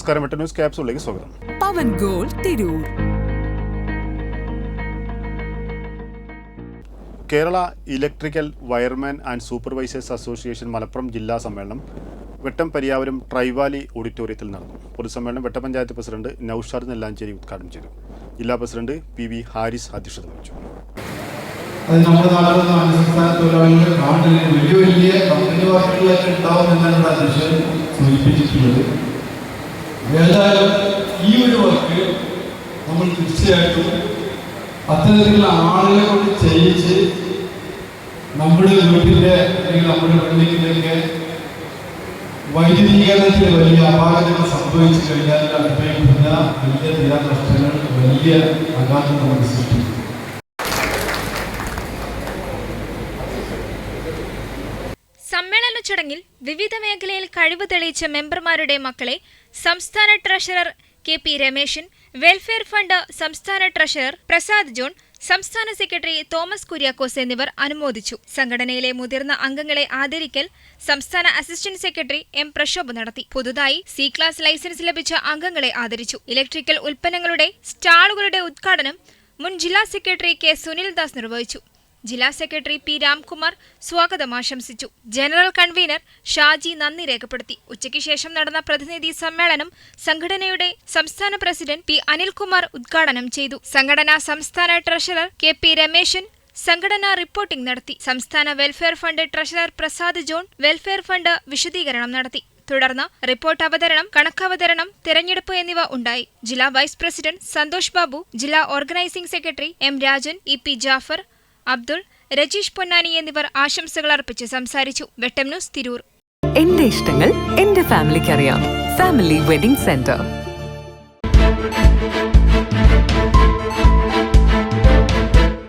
നമസ്കാരം. വെട്ട ന്യൂസ് ക്യാപ്സിലേക്ക് സ്വാഗതം. പവൻ goal Tirur. Kerala electrical wireman and supervisors association Malappuram ജില്ലാ സമ്മേളനം വെട്ടം പരിയാവരം ട്രൈവാലി ഓഡിറ്റോറിയത്തിൽ നടന്നു. പൊതുസമ്മേളനം വെട്ടപഞ്ചായത്ത് പ്രസിഡന്റ് നൌഷാദ് നെല്ലാഞ്ചേരി ഉദ്ഘാടനം ചെയ്തു. ജില്ലാ പ്രസിഡന്റ് പി വി ഹാരിസ് അധ്യക്ഷത വഹിച്ചു. അത് നമ്മുടെ നാട്ടിൽ അന്യസംസ്ഥാന തൊഴിലാളികളുടെ നാട്ടിൽ വലിയ വലിയ കമ്പനി വർക്കുകളൊക്കെ ഉണ്ടാവും എന്നാണ് ഇവിടെ അധ്യക്ഷൻ സൂചിപ്പിച്ചിട്ടുള്ളത്. ഏതായാലും ഈ ഒരു വർക്ക് നമ്മൾ തീർച്ചയായിട്ടും അത്തരത്തിലുള്ള ആളുകളെ കൊണ്ട് ചെയ്യിച്ച് നമ്മുടെ വീട്ടിന്റെ അല്ലെങ്കിൽ നമ്മുടെ ബിൽഡിങ്ങിന്റെയൊക്കെ വൈദ്യുതീകരണത്തിൽ വലിയ അപാകതകൾ സംഭവിച്ചു കഴിഞ്ഞാൽ അനുഭവിക്കുന്ന വലിയ തീരാനഷ്ടങ്ങൾ വലിയ ആഘാതം നമുക്ക് സൃഷ്ടിക്കും. സമ്മേളന ചടങ്ങിൽ വിവിധ മേഖലയിൽ കഴിവ് തെളിയിച്ച മെമ്പർമാരുടെ മക്കളെ സംസ്ഥാന treasurer K P Rameshan welfare fund സംസ്ഥാന ട്രഷറർ പ്രസാദ് ജോൺ സംസ്ഥാന സെക്രട്ടറി തോമസ് കുര്യാക്കോസ് എന്നിവർ അനുമോദിച്ചു. സംഘടനയിലെ മുതിർന്ന അംഗങ്ങളെ ആദരിക്കൽ സംസ്ഥാന അസിസ്റ്റന്റ് സെക്രട്ടറി എം പ്രക്ഷോഭ് നടത്തി. പുതുതായി സി ക്ലാസ് ലൈസൻസ് ലഭിച്ച അംഗങ്ങളെ ആദരിച്ചു. ഇലക്ട്രിക്കൽ ഉൽപ്പന്നങ്ങളുടെ സ്റ്റാളുകളുടെ ഉദ്ഘാടനം മുൻ ജില്ലാ സെക്രട്ടറി കെ സുനിൽദാസ് നിർവഹിച്ചു. ജില്ലാ സെക്രട്ടറി പി രാംകുമാർ സ്വാഗതം ആശംസിച്ചു. ജനറൽ കൺവീനർ ഷാജി നന്ദി രേഖപ്പെടുത്തി. ഉച്ചയ്ക്ക് ശേഷം നടന്ന പ്രതിനിധി സമ്മേളനം സംഘടനയുടെ സംസ്ഥാന പ്രസിഡന്റ് പി അനിൽകുമാർ ഉദ്ഘാടനം ചെയ്തു. സംഘടനാ സംസ്ഥാന ട്രഷറർ കെ പി രമേശൻ സംഘടനാ റിപ്പോർട്ടിംഗ് നടത്തി. സംസ്ഥാന welfare fund treasurer Prasad John welfare fund വിശദീകരണം നടത്തി. തുടർന്ന് റിപ്പോർട്ട് അവതരണം കണക്കവതരണം തെരഞ്ഞെടുപ്പ് എന്നിവ ഉണ്ടായി. ജില്ലാ വൈസ് പ്രസിഡന്റ് സന്തോഷ് ബാബു ജില്ലാ organising secretary M Rajan E P Jafar Abdul Rajeesh Ponnani എന്നിവർ ആശംസകൾ അർപ്പിച്ച് സംസാരിച്ചു. വെട്ടം ന്യൂസ് തിരൂർ. എന്റെ ഇഷ്ടങ്ങൾ എന്റെ ഫാമിലിക്ക് അറിയാം ഫാമിലി വെഡിംഗ് സെന്റർ.